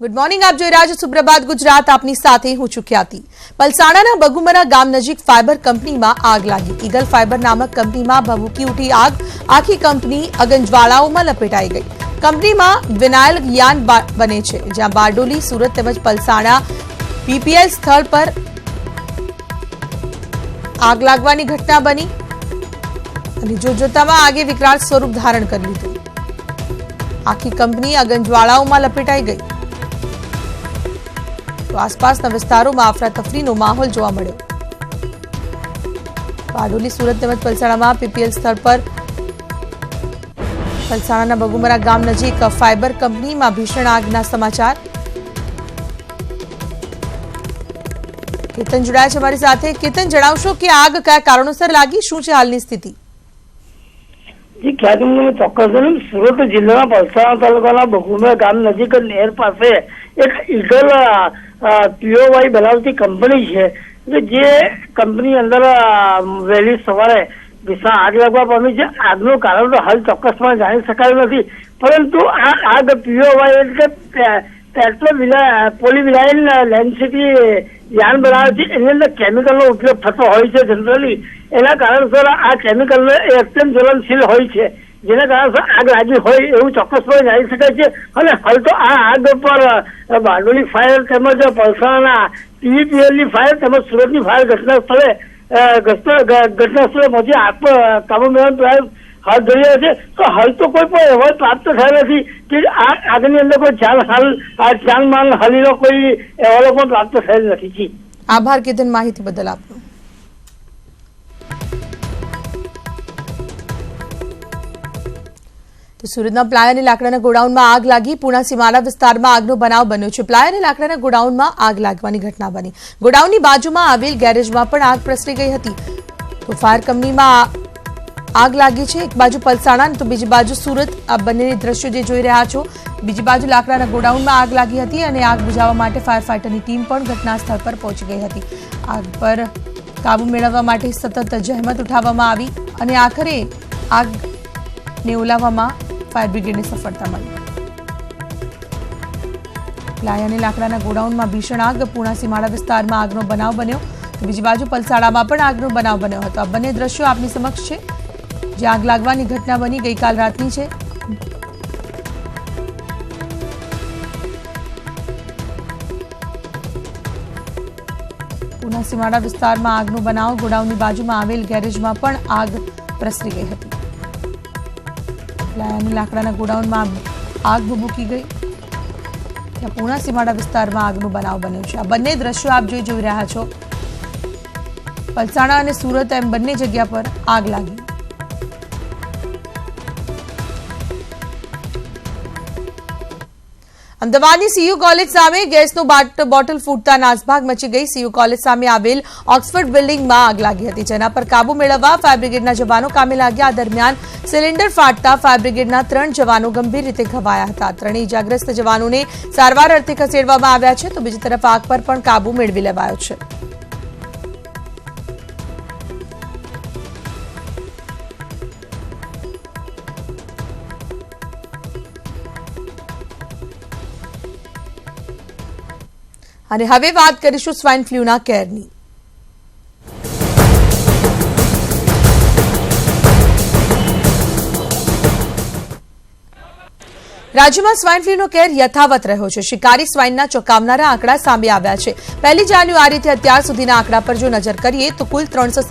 Good morning આપ જોઈ રહ્યા છો સુપ્રભાત ગુજરાત. આપની સાથે હું છું ખ્યાતિ. પલસાણાના બગુમરા ગામ નજીક ફાઇબર કંપનીમાં આગ લાગી. ઈગલ ફાઇબર નામક કંપનીમાં ભભૂકી ઉઠી આગ આખી કંપની અગનજ્વાળાઓમાં લપેટાઈ ગઈ. કંપનીમાં વિનાયલ યાન બને છે, જ્યાં બારડોલી, સુરત તેમજ પલસાણા પીપીએલ સ્થળ પર આગ લાગવાની ઘટના બની અને જોતજોતામાં આગે વિકરાળ સ્વરૂપ ધારણ કરી લીધું. આખી કંપની અગનજ્વાળાઓમાં લપેટાઈ ગઈ. તો આસપાસના વિસ્તારોમાં અફરાતફરીનો માહોલ જોવા મળ્યો. બારડોલી સુરત તેમજ પલસાણામાં પીપીએલ સ્થળ પર પલસાણાના બગુમરા ગામ નજીક ફાઇબર કંપનીમાં ભીષણ આગના સમાચાર. કેતન જોડાયા છે અમારી સાથે. કેતન, જણાવશો કે આગ કયા કારણોસર લાગી? શું છે હાલની સ્થિતિ? જી ખ્યાતિ ચોક્કસ સુરત જિલ્લાના પલસાણા તાલુકાના બગુમરા ગામ નજીક નહેર પાસે એક ઈગલ પીઓવાય બનાવતી કંપની છે કે જે કંપની અંદર વહેલી સવારે ભીષણ આગ લાગવા પામી છે આગનું કારણ તો હાલ ચોક્કસમાં જાણી શકાયું નથી. પરંતુ આ આગ પીઓવાય એટલે પેટ્રોલ પોલીવિનાઇલ લેન્સિટી યાન બનાવે છે. એની અંદર કેમિકલનો ઉપયોગ થતો હોય છે જનરલી. એના કારણસર આ કેમિકલ અત્યંત જ્વલનશીલ હોય છે. જેના કારણે આગ લાગી હોય એવું ચોક્કસપણે જાણી શકાય છે. અને હાલ તો આ આગ પર અ, બારડોલી ફાયર તેમજ પલસાણા પીવીપીએલની ફાયર તેમજ સુરતની ફાયર ઘટના સ્થળે ઘટના સ્થળે પહોંચી આગ પર કાબુ મેળવવાનો પ્રયાસ હાથ ધરી રહ્યા છે. તો હાલ તો કોઈ પણ અહેવાલ પ્રાપ્ત થયા નથી કે આ આગની અંદર કોઈ જાન હાલ જાનમાલ હાલીનો કોઈ અહેવાલો પણ પ્રાપ્ત થયેલ નથી. આભાર કેતન માહિતી બદલ આપનો. સુરતના પ્લાય લાકડાના ગોડાઉનમાં આગ લાગી. પુણા સીમાડા વિસ્તારમાં આગનો બનાવ બન્યો છે. પ્લાય લાકડાના ગોડાઉનમાં આગ લાગવાની ઘટના બની. ગોડાઉનની બાજુમાં આવેલ ગેરેજમાં પણ આગ પ્રસરી ગઈ હતી. તો ફાયર કંપનીમાં આગ લાગી છે. એક બાજુ પલસાણા તો બીજી બાજુ સુરત. આ બંનેની દ્રશ્યો જે જોઈ રહ્યા છો. બીજી બાજુ લાકડાના ગોડાઉનમાં આગ લાગી હતી અને આગ બુઝાવવા માટે ફાયર ફાઇટરની ટીમ પણ ઘટના સ્થળ પર પહોંચી ગઈ હતી. આગ પર કાબુ મેળવવા માટે સતત જહેમત ઉઠાવવામાં આવી અને આખરે આગ ને ઓલાવવામાં ફાયર બ્રિગેડને સફળતા મળી. પ્લાય અને લાકડાના ગોડાઉનમાં ભીષણ આગ પૂર્ણા સીમાડા વિસ્તારમાં આગનો બનાવ બન્યો. તો બીજી બાજુ પલસાડામાં પણ આગનો બનાવ બન્યો હતો. આ બંને દ્રશ્યો આપની સમક્ષ છે. જે આગ લાગવાની ઘટના બની ગઈકાલ રાતની છે. પૂના સીમાડા વિસ્તારમાં આગનો બનાવ ગોડાઉનની બાજુમાં આવેલ ગેરેજમાં પણ આગ પ્રસરી ગઈ હતી. પ્લાય અને લાકડાના ગોડાઉનમાં આગ ભૂકી ગઈ. ત્યાં પૂર્ણા સીમાડા વિસ્તારમાં આગનો બનાવ બન્યો છે. આ બંને દ્રશ્યો આપ જોઈ જોઈ રહ્યા છો, પલસાણા અને સુરત એમ બંને જગ્યા પર આગ લાગી. અમદાવાદની સીયુ કોલેજ સામે ગેસનું બાટ- બોટલ ફૂટતા નાસભાગ મચી ગઈ. સીયુ કોલેજ સામે આવેલ ઓક્સફર્ડ બિલ્ડિંગમાં આગ લાગી હતી, જેના પર કાબુ મેળવવા ફાયર બ્રિગેડના જવાનો કામે લાગ્યા. દરમિયાન સિલિન્ડર ફાટતા ફાયર બ્રિગેડના ત્રણ જવાનો ગંભીર રીતે ઘવાયા હતા. ત્રણેય ઇજાગ્રસ્ત જવાનોને સારવાર અર્થે ખસેડવામાં આવ્યા છે, તો બીજી તરફ આગ પર પણ કાબુ મેળવી લેવાયો છે. અને હવે વાત કરીશું સ્વાઇન ફ્લૂના કેરની. રાજ્યમાં સ્વાઇન ફ્લૂનો કેર યથાવત રહ્યો છે. શિકારી સ્વાઇનના ચોંકાવનારા આંકડા સામે આવ્યા છે. પહેલી જાન્યુઆરીથી અત્યાર સુધીના આંકડા પર જો નજર કરીએ તો કુલ ત્રણસો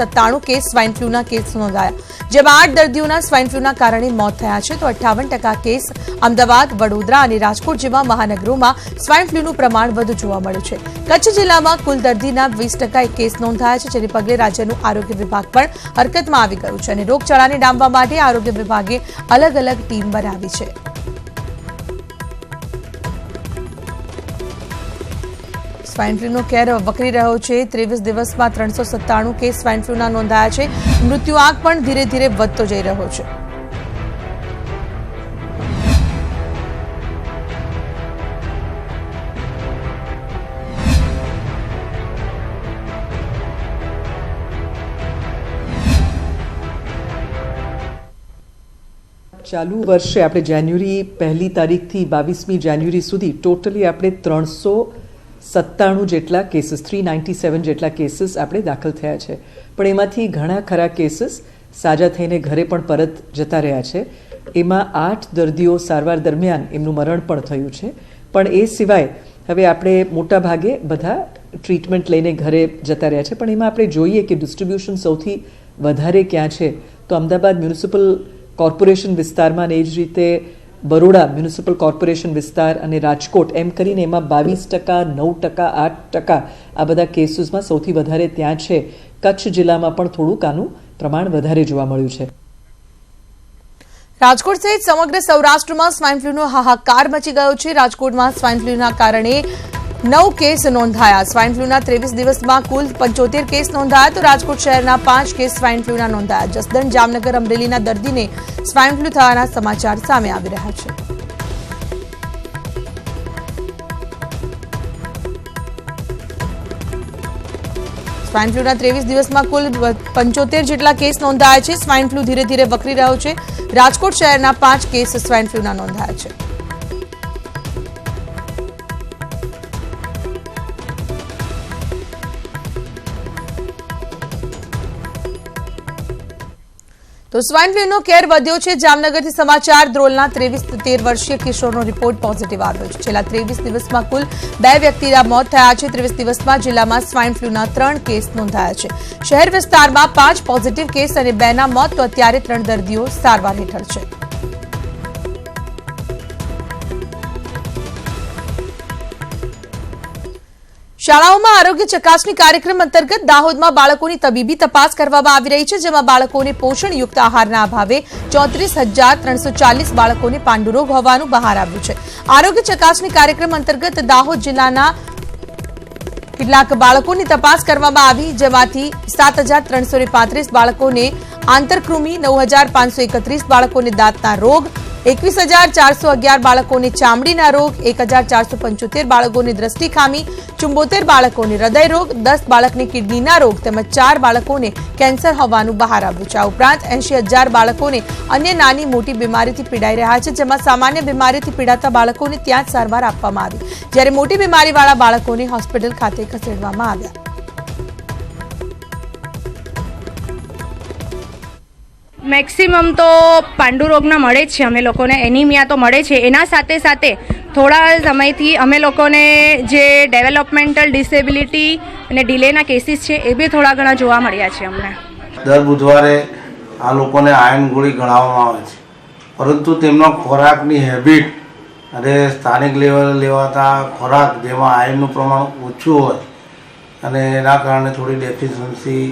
કેસ સ્વાઇન ફ્લૂના કેસ નોંધાયા. જેમાં આઠ દર્દીઓના સ્વાઇન ફ્લૂના કારણે મોત થયા છે તો અઠ્ઠાવન કેસ અમદાવાદ, વડોદરા અને રાજકોટ જેવા મહાનગરોમાં સ્વાઇન ફ્લૂનું પ્રમાણ વધુ જોવા મળ્યું છે. કચ્છ જિલ્લામાં કુલ દર્દીના વીસ કેસ નોંધાયા છે, જેને પગલે રાજ્યનું આરોગ્ય વિભાગ પણ હરકતમાં આવી ગયું છે અને રોગચાળાને ડામવા માટે આરોગ્ય વિભાગે અલગ અલગ ટીમ બનાવી છે. સ્વાઇન ફ્લૂનો કેર વકરી રહ્યો છે. ત્રેવીસ દિવસમાં ત્રણસો સત્તાણું કેસ સ્વાઇન ફ્લૂના નોંધાયા છે. મૃત્યુ આંક પણ ધીરે ધીરે વધતો જઈ રહ્યો છે. ચાલુ વર્ષે આપણે જાન્યુઆરી પહેલી તારીખથી બાવીસમી જાન્યુઆરી સુધી ટોટલી આપણે ત્રણસો સત્તાણું જેટલા કેસીસ થ્રી નાઇન્ટી સેવન જેટલા કેસીસ આપણે દાખલ થયા છે. પણ એમાંથી ઘણા ખરા કેસીસ સાજા થઈને ઘરે પણ પરત જતા રહ્યા છે. એમાં આઠ દર્દીઓ સારવાર દરમિયાન એમનું મરણ પણ થયું છે. પણ એ સિવાય હવે આપણે મોટા ભાગે બધા ટ્રીટમેન્ટ લઈને ઘરે જતા રહ્યા છે. પણ એમાં આપણે જોઈએ કે ડિસ્ટ્રીબ્યુશન સૌથી વધારે ક્યાં છે? તો અમદાવાદ મ્યુનિસિપલ કોર્પોરેશન વિસ્તારમાં અને એ જ રીતે બરોડા મ્યુનિસિપલ કોર્પોરેશન વિસ્તાર અને રાજકોટ એમ કરીને એમાં બાવીસ ટકા, નવ ટકા, આઠ ટકા આ બધા કેસીસમાં સૌથી વધારે ત્યાં છે. કચ્છ જિલ્લામાં પણ થોડુંક આનું પ્રમાણ વધારે જોવા મળ્યું છે. રાજકોટ સહિત સમગ્ર સૌરાષ્ટ્રમાં સ્વાઇન ફ્લૂનો હાહાકાર મચી ગયો છે. રાજકોટમાં સ્વાઇન ફ્લૂના કારણે નવ કેસ નોંધાયા. સ્વાઇન ફ્લૂના ત્રેવીસ દિવસમાં કુલ પંચોતેર કેસ નોંધાયા તો રાજકોટ શહેરના પાંચ કેસ સ્વાઇન ફ્લૂના નોંધાયા. જસદણ, જામનગર, અમરેલીના દર્દીને સ્વાઇન ફ્લૂ થવાના સમાચાર સામે આવી રહ્યા છે. સ્વાઇન ફ્લૂના ત્રેવીસ દિવસમાં કુલ પંચોતેર જેટલા કેસ નોંધાયા છે. સ્વાઇન ફ્લૂ ધીરે ધીરે વકરી રહ્યો છે. રાજકોટ શહેરના પાંચ કેસ સ્વાઇન ફ્લૂના નોંધાયા છે. તો સ્વાઇન ફ્લૂનો કેર વધ્યો છે. જામનગરથી સમાચાર ધ્રોલના ત્રેવીસ તેર વર્ષીય કિશોરનો રિપોર્ટ પોઝિટિવ આવ્યો છે. છેલ્લા ત્રેવીસ દિવસમાં કુલ બે વ્યક્તિના મોત થયા છે. ત્રેવીસ દિવસમાં જિલ્લામાં સ્વાઇન ફ્લૂના ત્રણ કેસ નોંધાયા છે. શહેર વિસ્તારમાં પાંચ પોઝિટિવ કેસ અને બેના મોત, તો અત્યારે ત્રણ દર્દીઓ સારવાર હેઠળ છે. શાળાઓમાં આરોગ્ય ચકાસણી કાર્યક્રમ અંતર્ગત દાહોદમાં બાળકોની તબીબી તપાસ કરવામાં આવી રહી છે, જેમાં બાળકોને પોષણયુક્ત આહારના અભાવે ચોત્રીસ બાળકોને પાંડુરોગ હોવાનું બહાર આવ્યું છે. આરોગ્ય ચકાસણી કાર્યક્રમ અંતર્ગત દાહોદ જિલ્લાના કેટલાક બાળકોની તપાસ કરવામાં આવી, જેમાંથી સાત બાળકોને આંતરકૃમિ, નવ બાળકોને દાંતના રોગ એકવીસ હજાર ચારસો અગિયાર બાળકોને ચામડીના રોગ, એક હજાર ચારસો પંચોતેર બાળકોને દ્રષ્ટિ ખામી, ચુંબોતેર બાળકોને હૃદય રોગ, દસ બાળકને કિડનીના રોગ તેમજ ચાર બાળકોને કેન્સર હોવાનું બહાર આવ્યું છે. આ ઉપરાંત એંશી હજાર બાળકોને અન્ય નાની મોટી બીમારીથી પીડાઈ રહ્યા છે, જેમાં સામાન્ય બીમારીથી પીડાતા બાળકોને ત્યાં જ સારવાર આપવામાં આવી. જ્યારે મોટી બીમારીવાળા બાળકોને હોસ્પિટલ ખાતે ખસેડવામાં આવ્યા. મેક્સિમમ તો પાંડુરોગના મળે જ છે. અમે લોકોને એનિમિયા તો મળે છે. એના સાથે સાથે થોડા સમયથી અમે લોકોને જે ડેવલપમેન્ટલ ડિસેબિલિટી અને ડિલેના કેસીસ છે એ બી થોડા ઘણા જોવા મળ્યા છે અમને. દર બુધવારે આ લોકોને આયર્ન ગોળી ગણાવવામાં આવે છે. પરંતુ તેમનો ખોરાકની હેબિટ અને સ્થાનિક લેવલે લેવાતા ખોરાક જેમાં આયર્નનું પ્રમાણ ઓછું હોય અને એના કારણે થોડી ડેફિશિયન્સી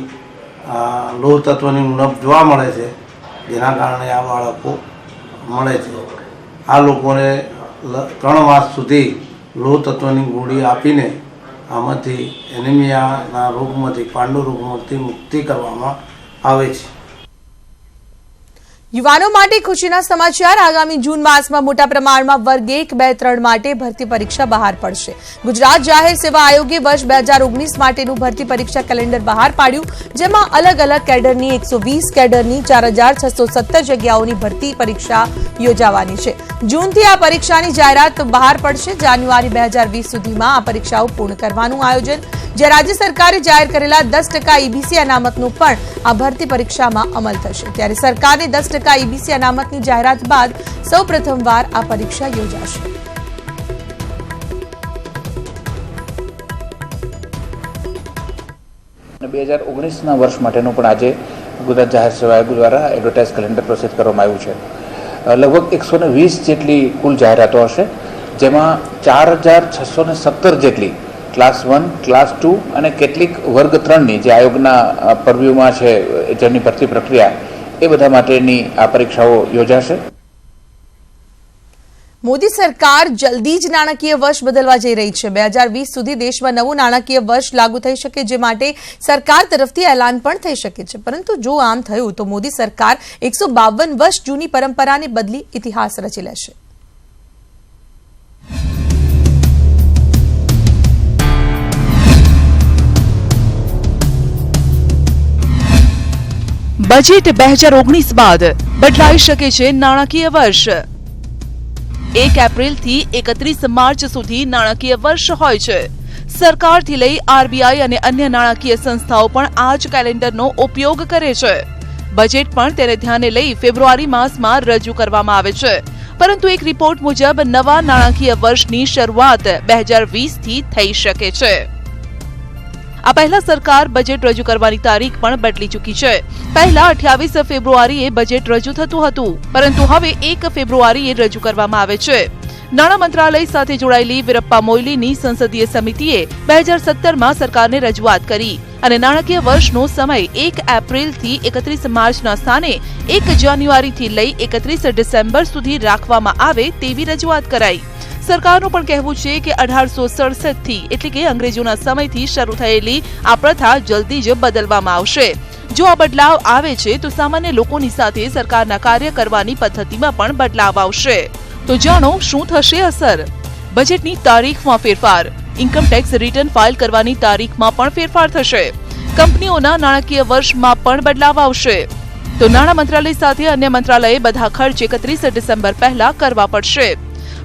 લોહ તત્વની ઉણપ જોવા મળે છે જેના કારણે આ બાળકો મળે છે. આ લોકોને ત્રણ માસ સુધી લોહ તત્વની ગોળી આપીને આમાંથી એનિમિયાના રોગમાંથી, પાંડુ રોગમાંથી મુક્તિ કરવામાં આવે છે. યુવાનો માટે ખુશીના સમાચાર. આગામી જૂન માસમાં મોટા પ્રમાણમાં વર્ગ એક, બે, ત્રણ માટે ભરતી પરીક્ષા બહાર પડશે. ગુજરાત જાહેર સેવા આયોગે વર્ષ બે માટેનું ભરતી પરીક્ષા કેલેન્ડર બહાર પાડ્યું, જેમાં અલગ અલગ કેડરની એકસો કેડરની ચાર જગ્યાઓની ભરતી પરીક્ષા યોજાવાની છે. જૂનથી આ પરીક્ષાની જાહેરાત બહાર પડશે. જાન્યુઆરી બે હજાર વીસ સુધીમાં આ પરીક્ષાઓ પૂર્ણ કરવાનું આયોજન, જે રાજ્ય સરકારે જાહેર કરેલા દસ ટકા ઈબીસી અનામતનું પણ આ ભરતી પરીક્ષામાં અમલ થશે. ત્યારે સરકારે દસ ટકા ઈબીસી અનામતની જાહેરાત બાદ સૌ પ્રથમવાર આ પરીક્ષા યોજાશે બે હજાર ઓગણીસના વર્ષ માટેનું પણ આજે ગુજરાત જાહેર સેવા આયોગ દ્વારા એડવર્ટાઇઝ કેલેન્ડર પ્રસિદ્ધ કરવામાં આવ્યું છે લગભગ એકસો ને વીસ જેટલી કુલ જાહેરાતો હશે જેમાં ચાર હજાર છસો ને સત્તર જેટલી ક્લાસ વન ક્લાસ ટુ અને કેટલીક વર્ગ ત્રણની જે આયોગના પરવ્યુમાં છે જેની ભરતી પ્રક્રિયા એ બધા માટેની આ પરીક્ષાઓ યોજાશે. મોદી સરકાર જલ્દી જ નાણાકીય વર્ષ બદલવા જઈ રહી છે. બે હજાર વીસ સુધી દેશમાં નવું નાણાકીય વર્ષ લાગુ થઈ શકે જે માટે સરકાર તરફથી એલાન પણ થઈ શકે છે. પરંતુ જો આમ થયું તો મોદી સરકાર એકસો બાવન વર્ષ જૂની પરંપરાને બદલી ઇતિહાસ રચી લેશે. બજેટ બે હજાર ઓગણીસ બાદ બદલાઈ શકે છે નાણાકીય વર્ષ. એક એપ્રિલથી એકત્રીસ માર્ચ સુધી નાણાકીય વર્ષ હોય છે. સરકારથી લઈ આરબીઆઈ અને અન્ય નાણાકીય સંસ્થાઓ પણ આ જ કેલેન્ડરનો ઉપયોગ કરે છે. બજેટ પણ તેને ધ્યાને લઈ ફેબ્રુઆરી માસમાં રજૂ કરવામાં આવે છે. પરંતુ એક રિપોર્ટ મુજબ નવા નાણાકીય વર્ષની શરૂઆત બે હજાર વીસથી થઈ શકે છે. આ પહેલા સરકાર બજેટ રજૂ કરવાની તારીખ પણ બદલી ચૂકી છે. પહેલા અઠ્યાવીસ ફેબ્રુઆરીએ બજેટ રજૂ થતું હતું, પરંતુ હવે એક ફેબ્રુઆરીએ રજૂ કરવામાં આવે છે. નાણાં મંત્રાલય સાથે જોડાયેલી વીરપ્પા મોઇલીની સંસદીય સમિતિએ બે હજાર સત્તરમાં સરકારને રજૂઆત કરી અને નાણાકીય વર્ષનો સમય એક એપ્રિલથી એકત્રીસ માર્ચના સ્થાને એક જાન્યુઆરીથી લઈ એકત્રીસ ડિસેમ્બર સુધી રાખવામાં આવે તેવી રજૂઆત કરાઈ. સરકારનું પણ કહેવું છે કે અઢારસો સડસઠથી એટલે કે અંગ્રેજોના સમયથી શરૂ થયેલી આ પ્રથા જલ્દી જ બદલવામાં આવશે. જો આ બદલાવ આવે છે, તો સામાન્ય લોકોની સાથે સરકારના કાર્ય કરવાની પદ્ધતિમાં પણ બદલાવ આવશે. તો જાણો શું થશે અસર? બજેટની તારીખમાં ફેરફાર. ઇન્કમટેક્સ રિટર્ન ફાઇલ કરવાની તારીખમાં પણ ફેરફાર થશે. કંપનીઓના નાણાકીય વર્ષમાં પણ બદલાવ આવશે. તો નાણાં મંત્રાલય સાથે અન્ય મંત્રાલયે બધા ખર્ચ એકત્રીસ ડિસેમ્બર પહેલા કરવા પડશે.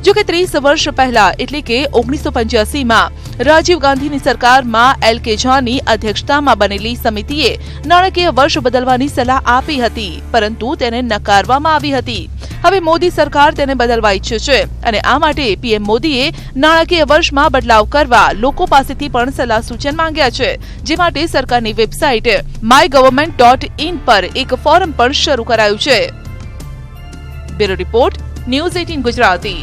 જો કે ત્રીસ વર્ષ પહેલા, એટલે કે ઓગણીસો પંચ્યાસીમાં, રાજીવ ગાંધીની સરકારમાં એલ કે ઝાની અધ્યક્ષતામાં બનેલી સમિતિએ નાણાકીય વર્ષ બદલવાની સલાહ આપી હતી, પરંતુ તેને નકારવામાં આવી હતી. હવે મોદી સરકાર તેને બદલવા ઈચ્છે છે અને આ માટે પીએમ મોદીએ નાણાકીય વર્ષમાં બદલાવ કરવા લોકો પાસેથી પણ સલાહ સૂચન માંગ્યા છે. જે માટે સરકારની website my government dot in પર એક ફોરમ પણ શરૂ કરાયું છે. Bureau report, news eighteen Gujarati.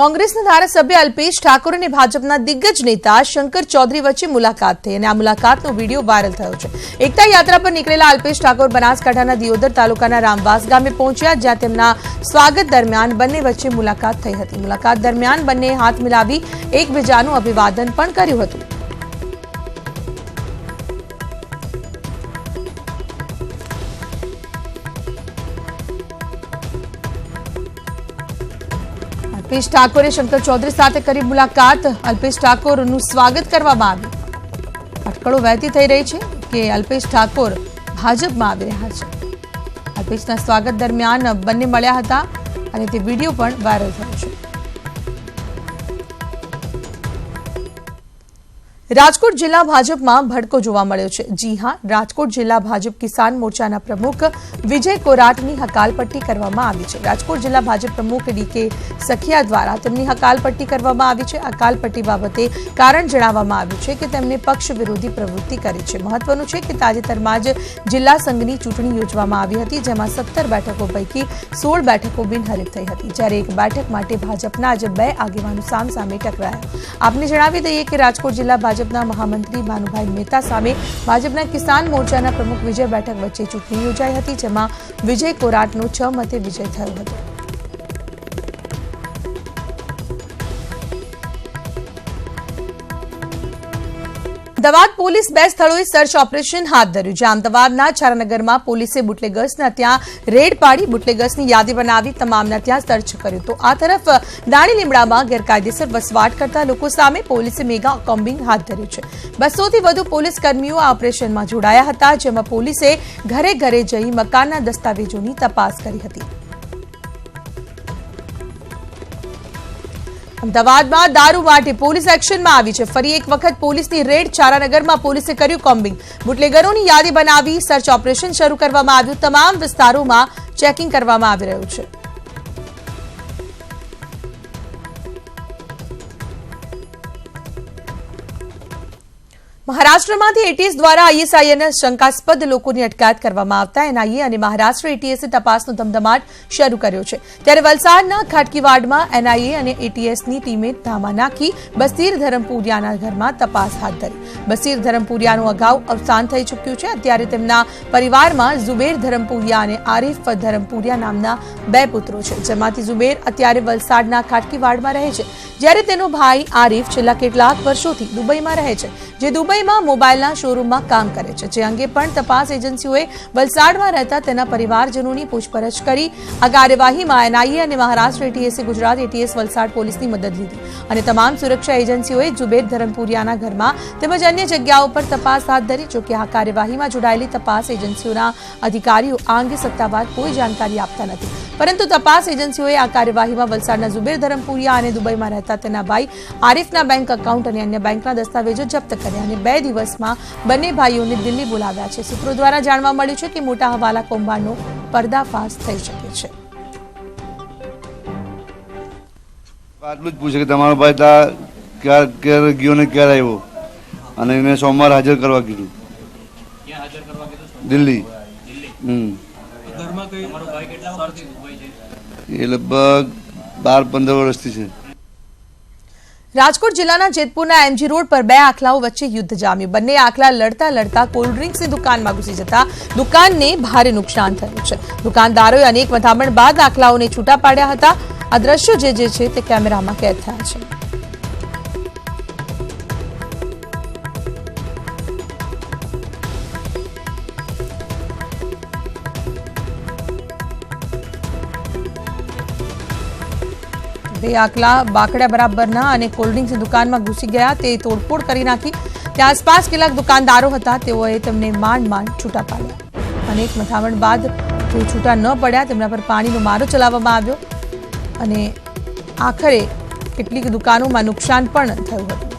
કોંગ્રેસના ધારાસભ્ય અલ્પેશ ઠાકોર અને ભાજપના દિગ્ગજ નેતા શંકર ચૌધરી વચ્ચે મુલાકાત થઈ અને આ મુલાકાતનો વીડિયો વાયરલ થયો છે. એકતા યાત્રા પર નીકળેલા અલ્પેશ ઠાકોર બનાસકાંઠાના દિયોદર તાલુકાના રામવાસ ગામે પહોંચ્યા, જ્યાં તેમના સ્વાગત દરમિયાન બંને વચ્ચે મુલાકાત થઈ હતી. મુલાકાત દરમિયાન બંને હાથ મિલાવી એકબીજાનું અભિવાદન પણ કર્યું હતું. અલ્પેશ ઠાકોરે શંકર ચૌધરી સાથે કરી મુલાકાત. અલ્પેશ ઠાકોરનું સ્વાગત કરવામાં આવ્યું. અટકળો વહેતી થઈ રહી છે કે અલ્પેશ ઠાકોર ભાજપમાં આવી રહ્યા છે. અલ્પેશના સ્વાગત દરમિયાન બંને મળ્યા હતા અને તે વીડિયો પણ વાયરલ થયો છે. રાજકોટ જિલ્લા ભાજપમાં ભડકો જોવા મળ્યો છે. જી હા, રાજકોટ જિલ્લા ભાજપ કિસાન મોરચાના પ્રમુખ વિજય કોરાટની હકાલપટ્ટી કરવામાં આવી છે. રાજકોટ જિલ્લા ભાજપ પ્રમુખ ડીકે સખિયા દ્વારા તેમની હકાલપટ્ટી કરવામાં આવી છે. હકાલપટ્ટી બાબતે કારણ જણાવવામાં આવ્યું છે કે તેમને પક્ષ વિરોધી પ્રવૃત્તિ કરી છે. મહત્વનું છે કે તાજેતરમાં જ જિલ્લા સંઘની ચૂંટણી યોજવામાં આવી હતી, જેમાં સત્તર બેઠકો પૈકી સોળ બેઠકો બિનહરીફ થઈ હતી. જ્યારે એક બેઠક માટે ભાજપના જ બે આગેવાનો સામસામે ટકરાયા. આપને જણાવી દઈએ કે રાજકોટ જિલ્લા ભાજપના મહામંત્રી ભાનુભાઈ મહેતા સામે ભાજપના કિસાન મોરચાના પ્રમુખ વિજય બેઠક વચ્ચે ચૂંટણી યોજાઈ હતી, જેમાં વિજય કોરાટનો છ મતે વિજય થયો હતો. અમદાવાદ પોલીસ બે સ્થળોએ સર્ચ ઓપરેશન હાથ ધર્યું, જ્યાં અમદાવાદના છારાનગરમાં પોલીસે બુટલેગર્સના ત્યાં રેડ પાડી બુટલેગર્સની યાદી બનાવી તમામના ત્યાં સર્ચ કર્યું. તો આ તરફ દાણી લીમડામાં ગેરકાયદેસર વસવાટ કરતા લોકો સામે પોલીસે મેગા કોમ્બિંગ હાથ ધર્યું છે. બસોથી વધુ પોલીસ કર્મીઓ આ ઓપરેશનમાં જોડાયા હતા, જેમાં પોલીસે ઘરે ઘરે જઈ મકાનના દસ્તાવેજોની તપાસ કરી હતી. અમદાવાદમાં દારૂ માટે પોલીસ એક્શનમાં આવી છે. ફરી એક વખત પોલીસની રેડ ચારાનગરમાં પોલીસે કર્યું કોમ્બિંગ. બુટલેગરોની યાદી બનાવી સર્ચ ઓપરેશન શરૂ કરવામાં આવ્યું. તમામ વિસ્તારોમાં ચેકિંગ કરવામાં આવી રહ્યું છે. મહારાષ્ટ્રમાંથી એટીએસ દ્વારા આઈએસઆઈએના શંકાસ્પદ લોકોની અટકાયત કરવામાં આવતા એનઆઈએ અને મહારાષ્ટ્ર એટીએસે તપાસનો ધમધમાટ શરૂ કર્યો છે. ત્યારે વલસાડના ખાટકીવાડમાં એનઆઈએ અને એટીએસની ટીમે ધામા નાખી બસીર ધરમપુરિયાના ઘરમાં તપાસ હાથ ધરી. બસીર ધરમપુરિયાનું અગાઉ અવસાન થઈ ચૂક્યું છે. અત્યારે તેમના પરિવારમાં ઝુબેર ધરમપુરિયા અને આરીફ ધરમપુરિયા નામના બે પુત્રો છે. જેમાંથી ઝુબેર અત્યારે વલસાડના ખાટકીવાડમાં રહે છે. જ્યારે તેનો ભાઈ આરીફ છેલ્લા કેટલાક વર્ષોથી દુબઈમાં રહે છે. જે દુબઈમાં દુબઈમાં મોબાઈલના શોરૂમમાં કામ કરે છે, જે અંગે પણ તપાસ એજન્સીઓએ વલસાડમાં રહેતા તેના પરિવારજનોની પૂછપરછ કરી. આ કાર્યવાહીમાં એનઆઈએ અને મહારાષ્ટ્ર એટીએસે ગુજરાત એટીએસ વલસાડ પોલીસની મદદ લીધી અને તમામ સુરક્ષા એજન્સીઓએ જુબેર ધરમપુરિયાના ઘરમાં તેમજ અન્ય જગ્યાઓ પર તપાસ હાથ ધરી જોકે આ કાર્યવાહીમાં જોડાયેલી તપાસ એજન્સીઓના અધિકારીઓ આ અંગે સત્તાવાર કોઈ જાણકારી આપતા નથી. પરંતુ તપાસ એજન્સીઓએ આ કાર્યવાહીમાં વલસાડના ઝુબેર ધરમપુરિયા અને દુબઈમાં રહેતા તેના ભાઈ આરિફના બેંક એકાઉન્ટ અને અન્ય બેંકના દસ્તાવેજો જપ્ત કર્યા અને બે દિવસમાં બંને ભાઈઓને દિલ્હી બોલાવ્યા છે. સૂત્રો દ્વારા જાણવા મળ્યું છે કે મોટા હવાલા કૌભાંડનો પર્દાફાશ થઈ શકે છે. આટલું જ પૂછે કે તમારો ભાઈ ત્યાં ક્યાં ક્યારે ગયો ને ક્યારે આવ્યો અને એને સોમવાર હાજર કરવા કીધું. દિલ્હી? હમ. એ લગભગ બાર પંદર વર્ષથી છે. રાજકોટ જિલ્લાના જેતપુરના એમજી રોડ પર બે આખલાઓ વચ્ચે યુદ્ધ જામ્યું. બંને આખલા લડતા લડતા કોલ્ડ ડ્રિંક્સની દુકાનમાં ઘૂસી જતા દુકાનને ભારે નુકસાન થયું છે. દુકાનદારોએ અનેક વધામણ બાદ આખલાઓને છૂટા પાડ્યા હતા. આ દ્રશ્યો જે જે છે તે કેમેરામાં કેદ થયા છે. બે આકલા બાકડા બરાબરના અને કોલ્ડ્રિંક્સની દુકાનમાં ઘૂસી ગયા. તે તોડફોડ કરી નાખી. તે આસપાસ કેટલાક દુકાનદારો હતા. તેઓએ તેમને માંડ માંડ છૂટા પાડ્યા. અનેક મથામણ બાદ તે છૂટા ન પડ્યા. તેમના પર પાણીનો મારો ચલાવવામાં આવ્યો. અને આખરે કેટલીક દુકાનોમાં નુકસાન પણ થયું હતું.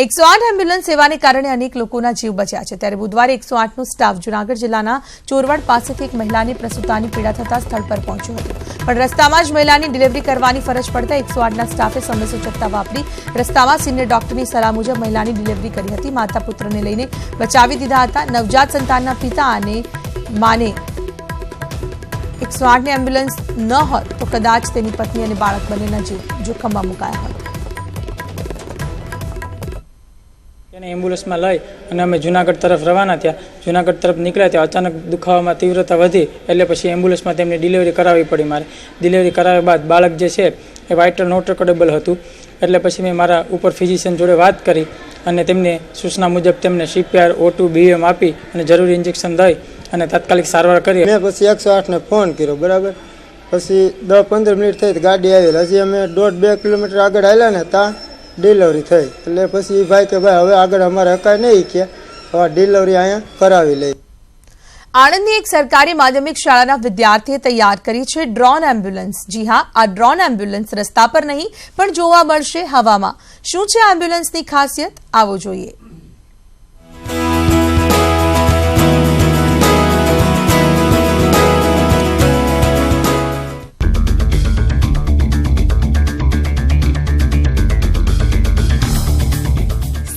એકસો આઠ એમ્બ્યુલન્સ સેવાને કારણે અનેક લોકોના જીવ બચ્યા છે. ત્યારે બુધવારે એકસો આઠનો સ્ટાફ જૂનાગઢ જિલ્લાના ચોરવાડ પાસેથી એક મહિલાને પ્રસૂતાની પીડા થતા સ્થળ પર પહોંચ્યો હતો. પણ રસ્તામાં જ મહિલાની ડિલિવરી કરવાની ફરજ પડતા એકસો આઠના સ્ટાફે સમય સૂચકતા વાપરી રસ્તામાં સિનિયર ડોક્ટરની સલાહ મુજબ મહિલાની ડિલિવરી કરી હતી. માતા પુત્રને લઈને બચાવી દીધા હતા. નવજાત સંતાનના પિતા અને માને એકસો આઠની એમ્બ્યુલન્સ ન હોત તો કદાચ તેની પત્ની અને બાળક બંનેના જીવ જોખમમાં મુકાયા હોત. એને એમ્બ્યુલન્સમાં લઈ અને અમે જુનાગઢ તરફ રવાના થયા. જુનાગઢ તરફ નીકળ્યા ત્યાં અચાનક દુખાવામાં તીવ્રતા વધી એટલે પછી એમ્બ્યુલન્સમાં તેમની ડિલિવરી કરાવવી પડી મારે. ડિલિવરી કરાવ્યા બાદ બાળક જે છે એ વાઇટર નોટ રેકોર્ડેબલ હતું. એટલે પછી મેં મારા ઉપર ફિઝિશિયન જોડે વાત કરી અને તેમને સૂચના મુજબ તેમને સીપીઆર ઓટુ બીએમ આપી અને જરૂરી ઇન્જેક્શન દઈ અને તાત્કાલિક સારવાર કરી. મેં પછી એકસો આઠને ફોન કર્યો, બરાબર? પછી દસ પંદર મિનિટ થઈ ગાડી આવેલી. હજી અમે દોઢ બે કિલોમીટર આગળ આવ્યા ને ત્યાં ડિલિવરી થઈ. એટલે પછી એ ભાઈ કે ભાઈ, હવે આગળ અમારે હકાય નહીં કે. હવે ડિલિવરી અહીંયા કરાવી લઈ આણંદની એક સરકારી માધ્યમિક શાળાના વિદ્યાર્થીએ તૈયાર કરી છે ડ્રોન એમ્બ્યુલન્સ. જી હા, આ ડ્રોન એમ્બ્યુલન્સ રસ્તા પર નહીં, પણ જોવા મળશે હવામાં. શું છે એમ્બ્યુલન્સની ખાસિયત? આવો જોઈએ.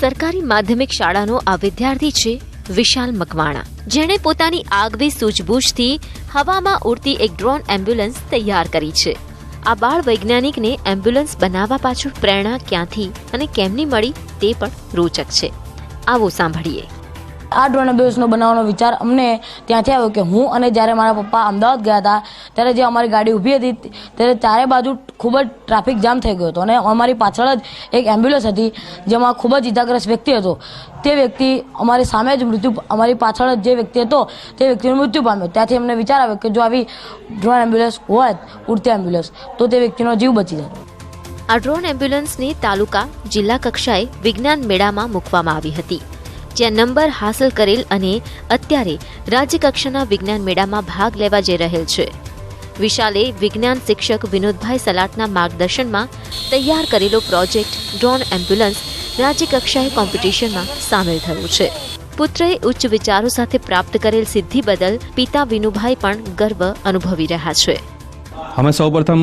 સરકારી માધ્યમિક શાળાનો આ વિદ્યાર્થી છે વિશાલ મકવાણા. જેણે પોતાની આગવી સૂઝબૂછથી હવામાં ઉડતી એક ડ્રોન એમ્બ્યુલન્સ તૈયાર કરી છે. આ બાળ વૈજ્ઞાનિકને એમ્બ્યુલન્સ બનાવવા પાછળ પ્રેરણા ક્યાંથી અને કેમની મળી તે પણ રોચક છે. આવો સાંભળીએ. આ ડ્રોન એમ્બ્યુલન્સનો બનાવવાનો વિચાર અમને ત્યાંથી આવ્યો કે હું અને જ્યારે મારા પપ્પા અમદાવાદ ગયા હતા, ત્યારે જે અમારી ગાડી ઊભી હતી, ત્યારે ચારે બાજુ ખૂબ જ ટ્રાફિક જામ થઈ ગયો હતો અને અમારી પાછળ જ એક એમ્બ્યુલન્સ હતી, જેમાં ખૂબ જ ઇજાગ્રસ્ત વ્યક્તિ હતો. તે વ્યક્તિ અમારી સામે જ મૃત્યુ અમારી પાછળ જ જે વ્યક્તિ હતો, તે વ્યક્તિનું મૃત્યુ પામ્યો. ત્યાંથી અમને વિચાર આવ્યો કે જો આવી ડ્રોન એમ્બ્યુલન્સ હોત ઉડતી એમ્બ્યુલન્સ તો તે વ્યક્તિનો જીવ બચી જાય. આ ડ્રોન એમ્બ્યુલન્સની તાલુકા જિલ્લા કક્ષાએ વિજ્ઞાન મેળામાં મૂકવામાં આવી હતી. જ્યાં નંબર હાંસલ કરેલ અને અત્યારે રાજ્યકક્ષાના વિજ્ઞાન મેળામાં ભાગ લેવા જઈ રહેલ છે. વિશાલે વિજ્ઞાન શિક્ષક વિનોદભાઈ સલાટના માર્ગદર્શનમાં તૈયાર કરેલો પ્રોજેક્ટ ડ્રોન એમ્બ્યુલન્સ રાજ્યકક્ષાએ કોમ્પિટિશનમાં સામેલ થયું છે. પુત્રએ ઉચ્ચ વિચારો સાથે પ્રાપ્ત કરેલ સિદ્ધિ બદલ પિતા વિનુભાઈ પણ ગર્વ અનુભવી રહ્યા છે. અમે સૌપ્રથમ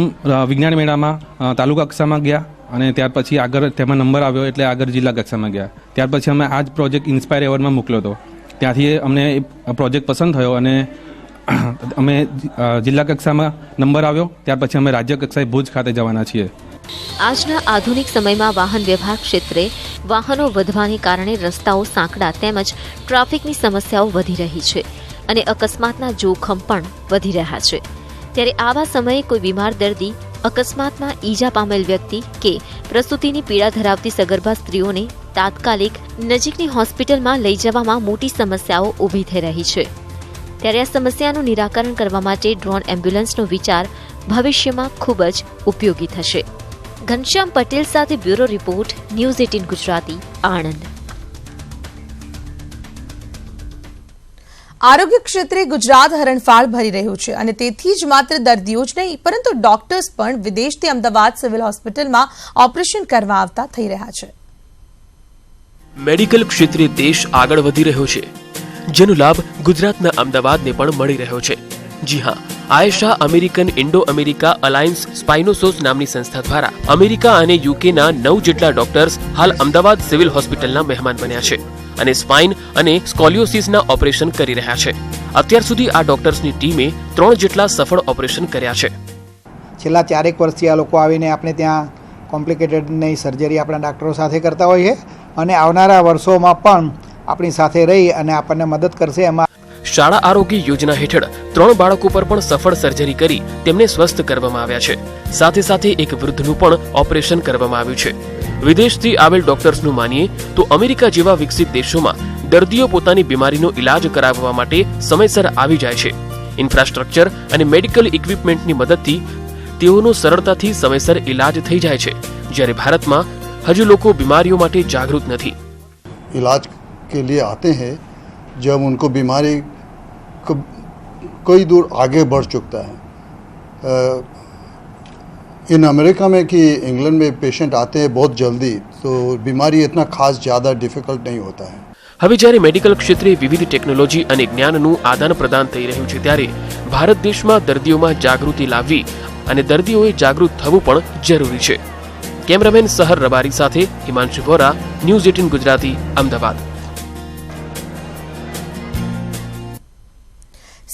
વિજ્ઞાન મેળામાં તાલુકા કક્ષામાં ગયા. અને ત્યાર પછી આગળ તેમાં નંબર આવ્યો એટલે આગળ જિલ્લા કક્ષામાં ગયા. ત્યાર પછી અમે આ જ પ્રોજેક્ટ ઇન્સ્પાયર એવોર્ડમાં મોકલ્યો હતો. ત્યાંથી અમને પ્રોજેક્ટ પસંદ થયો અને અમે જિલ્લા કક્ષામાં નંબર આવ્યો. ત્યાર પછી અમે રાજ્ય કક્ષાએ ભુજ ખાતે જવાના છીએ. આજના આધુનિક સમયમાં વાહન વ્યવહાર ક્ષેત્રે વાહનો વધવાને કારણે રસ્તાઓ સાંકડા તેમજ ટ્રાફિકની સમસ્યાઓ વધી રહી છે અને અકસ્માતના જોખમ પણ વધી રહ્યા છે. ત્યારે આવા સમયે કોઈ બીમાર દર્દી અકસ્માતમાં ઈજા પામેલ વ્યક્તિ કે પ્રસૂતિની પીડા ધરાવતી સગર્ભા સ્ત્રીઓને તાત્કાલિક નજીકની હોસ્પિટલમાં લઈ જવામાં મોટી સમસ્યાઓ ઊભી થઈ રહી છે. ત્યારે આ સમસ્યાનું નિરાકરણ કરવા માટે ડ્રોન એમ્બ્યુલન્સનો વિચાર ભવિષ્યમાં ખૂબ જ ઉપયોગી થશે. ઘનશ્યામ પટેલ સાથે bureau report, news eighteen Gujarati, Anand. આરોગ્ય ક્ષેત્રે ગુજરાત હરણફાળ ભરી રહ્યું છે અને તેથી જ માત્ર દર્દીઓ જ નહીં, પરંતુ ડોક્ટર્સ પણ વિદેશથી અમદાવાદ સિવિલ હોસ્પિટલમાં ઓપરેશન કરવા આવતા થઈ રહ્યા છે. મેડિકલ ક્ષેત્રે દેશ આગળ વધી રહ્યો છે, જેનો લાભ ગુજરાતના અમદાવાદને પણ મળી રહ્યો છે. જી હા, Ayesha American Indo America alliance સ્પાઇનોસોસ નામની સંસ્થા દ્વારા અમેરિકા અને યુકેના નવ જેટલા ડોક્ટર્સ હાલ અમદાવાદ સિવિલ હોસ્પિટલના મહેમાન બન્યા છે અને સ્પાઇન અને સ્કોલિયોસિસના ઓપરેશન કરી રહ્યા છે. અત્યાર સુધી આ ડોક્ટર્સની ટીમે ત્રણ જેટલા સફળ ઓપરેશન કર્યા છે. છેલ્લા ચારેક વર્ષથી આ લોકો આવીને આપણે ત્યાં કોમ્પ્લિકેટેડની સર્જરી આપણા ડાક્ટરો સાથે કરતા હોઈએ અને આવનારા વર્ષોમાં પણ આપણી સાથે રહી અને આપણને મદદ કરશે એમાં શાળા આરોગ્ય યોજના હેઠળ ત્રણ બાળકો પર પણ સફળ સર્જરી કરી તેમને સ્વસ્થ કરવામાં આવ્યા છે. સાથે સાથે એક વૃદ્ધનું પણ ઓપરેશન કરવામાં આવ્યું છે. વિદેશથી આવેલ ડોક્ટર્સનું માનીએ તો અમેરિકા જેવા વિકસિત દેશોમાં દર્દીઓ પોતાની બીમારીનો ઇલાજ કરાવવા માટે સમયસર આવી જાય છે. ઇન્ફ્રાસ્ટ્રક્ચર અને મેડિકલ ઇક્વિપમેન્ટની મદદથી તેઓનો સરળતાથી સમયસર ઇલાજ થઈ જાય છે. જ્યારે ભારતમાં હજુ લોકો બીમારીઓ માટે જાગૃત નથી. ઇલાજ કે લીએ આતે હૈ, જબ ઉનકો બીમારી कई दूर आगे बढ़ चुकता है अ, इन अमेरिका में कि इंग्लैंड में पेशेंट आते हैं बहुत जल्दी तो बीमारी इतना खास ज़्यादा डिफ़िकल्ट नहीं होता है હવે જ્યારે મેડિકલ ક્ષેત્રે વિવિધ ટેકનોલોજી અને જ્ઞાનનું આદાન પ્રદાન થઈ રહ્યું છે ત્યારે ભારત દેશમાં દર્દીઓમાં જાગૃતિ લાવવી અને દર્દીઓએ જાગૃત થવું પણ જરૂરી છે કેમેરામેન સહર રબારી સાથે Himanshu Vora news eighteen Gujarati Ahmedabad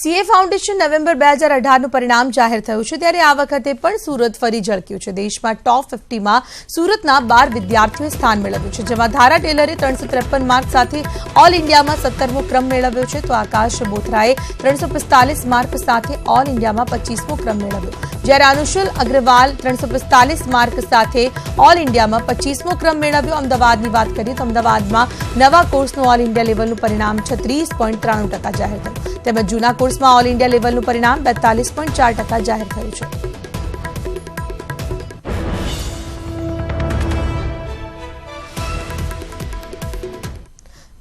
CA foundation November બે હજાર અઢારનું પરિણામ જાહેર થયું છે. ત્યારે આ વખતે પણ સુરત ફરી ઝળક્યું છે. દેશમાં ટોપ ફિફ્ટીમાં સુરતના બાર વિદ્યાર્થીઓએ સ્થાન મેળવ્યું છે. જેમાં ધારા ટેલરે ત્રણસો ત્રેપન માર્ક સાથે ઓલ ઇન્ડિયામાં સત્તરમો ક્રમ મેળવ્યો છે તો આકાશ બોથરાએ ત્રણસો પિસ્તાલીસ માર્ક સાથે ઓલ ઇન્ડિયામાં પચીસમો ક્રમ મેળવ્યો. જ્યારે અનુશુલ અગ્રવાલ ત્રણસો પિસ્તાલીસ માર્ક સાથે ઓલ ઇન્ડિયામાં પચીસમો ક્રમ મેળવ્યો. અમદાવાદની વાત કરીએ તો અમદાવાદમાં નવા કોર્સનું ઓલ ઇન્ડિયા લેવલનું પરિણામ છત્રીસ પોઈન્ટ ત્રાણું ટકા જાહેર થયું. તેમજ જૂના કોર્સમાં ઓલ ઇન્ડિયા લેવલનું પરિણામ બેતાલીસ પોઈન્ટ ચાર ટકા જાહેર થયું છે.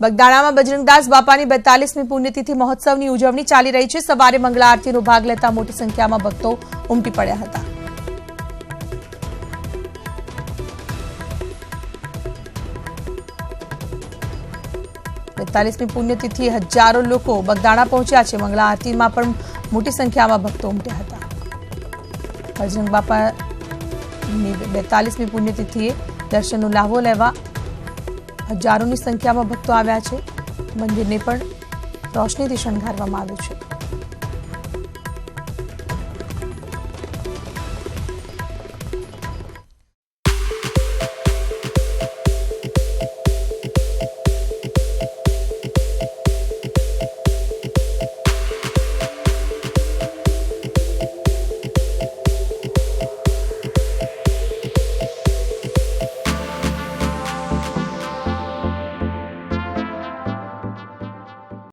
બગદાણામાં બજરંગદાસ બાપાની બેતાલીસમી પુણ્યતિથિ મહોત્સવની ઉજવણી ચાલી રહી છે. સવારે મંગળા આરતીનો ભાગ લેતા મોટી સંખ્યામાં ભક્તો ઉમટી પડ્યા હતા. બેતાલીસમી પુણ્યતિથિ હજારો લોકો બગદાણા પહોંચ્યા છે. મંગળા આરતીમાં પણ મોટી સંખ્યામાં ભક્તો ઉમટ્યા હતા. બજરંગ બાપાની બેતાલીસમી પુણ્યતિથિએ દર્શનનો લાભો લેવા હજારોની સંખ્યામાં ભક્તો આવ્યા છે. મંદિરને પણ રોશનીથી શણગારવામાં આવ્યું છે.